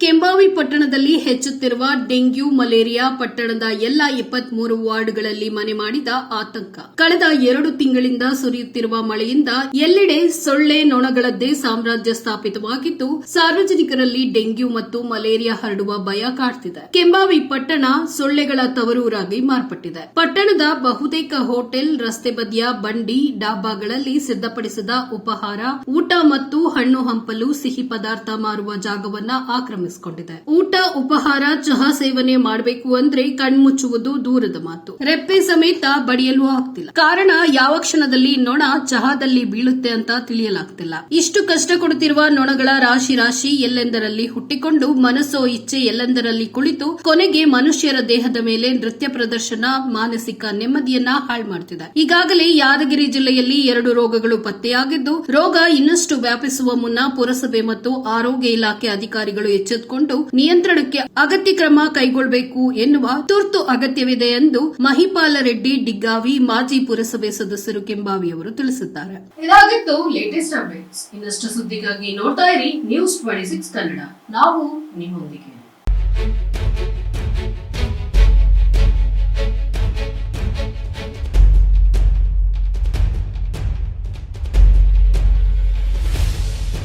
ಕೆಂಬಾವಿ ಪಟ್ಟಣದಲ್ಲಿ ಹೆಚ್ಚುತ್ತಿರುವ dengue malaria ಪಟ್ಟಣದ ಎಲ್ಲ ಇಪ್ಪತ್ಮೂರು ವಾರ್ಡ್ಗಳಲ್ಲಿ ಮನೆ ಮಾಡಿದ ಆತಂಕ. ಕಳೆದ ಎರಡು ತಿಂಗಳಿಂದ ಸುರಿಯುತ್ತಿರುವ ಮಳೆಯಿಂದ ಎಲ್ಲೆಡೆ ಸೊಳ್ಳೆ ನೊಣಗಳದ್ದೇ ಸಾಮ್ರಾಜ್ಯ ಸ್ಥಾಪಿತವಾಗಿದ್ದು, ಸಾರ್ವಜನಿಕರಲ್ಲಿ ಡೆಂಗ್ಯೂ ಮತ್ತು ಮಲೇರಿಯಾ ಹರಡುವ ಭಯ ಕಾಡ್ತಿದೆ. ಕೆಂಬಾವಿ ಪಟ್ಟಣ ಸೊಳ್ಳೆಗಳ ತವರೂರಾಗಿ ಮಾರ್ಪಟ್ಟಿದೆ. ಪಟ್ಟಣದ ಬಹುತೇಕ ಹೋಟೆಲ್, ರಸ್ತೆ ಬದಿಯ ಬಂಡಿ, ಡಾಬಾಗಳಲ್ಲಿ ಸಿದ್ಧಪಡಿಸಿದ ಉಪಹಾರ, ಊಟ ಮತ್ತು ಹಣ್ಣು ಹಂಪಲು ಸಿಹಿ ಪದಾರ್ಥ ಮಾರುವ ಜಾಗವನ್ನ ಆಕ್ರಮಿಸಿಕೊಂಡಿದೆ ಊಟ, ಉಪಹಾರ, ಚಹಾ ಸೇವನೆ ಮಾಡಬೇಕು ಅಂದ್ರೆ ಕಣ್ಮುಚ್ಚುವುದು ದೂರದ ಮಾತು. ರೆಪ್ಪೆ ಸಮೇತ ಬಡಿಯಲು ಆಗ್ತಿಲ್ಲ. ಕಾರಣ ಯಾವ ಕ್ಷಣದಲ್ಲಿ ನೊಣ ಚಹಾದಲ್ಲಿ ಬೀಳುತ್ತೆ ಅಂತ ತಿಳಿಯಲಾಗ್ತಿಲ್ಲ. ಇಷ್ಟು ಕಷ್ಟ ಕೊಡುತ್ತಿರುವ ನೊಣಗಳ ರಾಶಿ ರಾಶಿ ಎಲ್ಲೆಂದರಲ್ಲಿ ಹುಟ್ಟಿಕೊಂಡು ಮನಸ್ಸೋ ಇಚ್ಛೆ ಎಲ್ಲೆಂದರಲ್ಲಿ ಕುಳಿತು ಕೊನೆಗೆ ಮನುಷ್ಯರ ದೇಹದ ಮೇಲೆ ನೃತ್ಯ ಪ್ರದರ್ಶನ, ಮಾನಸಿಕ ನೆಮ್ಮದಿಯನ್ನ ಹಾಳು ಮಾಡ್ತಿದೆ. ಈಗಾಗಲೇ ಯಾದಗಿರಿ ಜಿಲ್ಲೆಯಲ್ಲಿ ಎರಡು ರೋಗಗಳು ಪತ್ತೆಯಾಗಿದ್ದು, ರೋಗ ಇನ್ನಷ್ಟು ವ್ಯಾಪಿಸುವ ಮುನ್ನ ಪುರಸಭೆ ಮತ್ತು ಆರೋಗ್ಯ ಇಲಾಖೆ ಅಧಿಕಾರಿಗಳು ಎಚ್ಚೆತ್ತುಕೊಂಡು ನಿಯಂತ್ರಣಕ್ಕೆ ಅಗತ್ಯ ಕ್ರಮ ಕೈಗೊಳ್ಳಬೇಕು ಎನ್ನುವ ತುರ್ತು ಅಗತ್ಯವಿದೆ ಎಂದು ಮಹಿಪಾಲ ರೆಡ್ಡಿ ಡಿಗ್ಗಾವಿ ಮಾಜಿ ಪುರಸಭೆ ಸದಸ್ಯರು ಕೆಂಬಾವಿ ಅವರು ತಿಳಿಸುತ್ತಾರೆ ಇದಾಗಿತ್ತು ಲೇಟೆಸ್ಟ್ ಅಪ್ಡೇಟ್ಸ್ ಇನ್ನಷ್ಟು ಸುದ್ದಿಗಾಗಿ ನೋಡ್ತಾ ಇರಿ ನ್ಯೂಸ್ ಟ್ವೆಂಟಿ ಸಿಕ್ಸ್ ಕನ್ನಡ. ನಾವು ನಿಮ್ಮೊಂದಿಗೆ.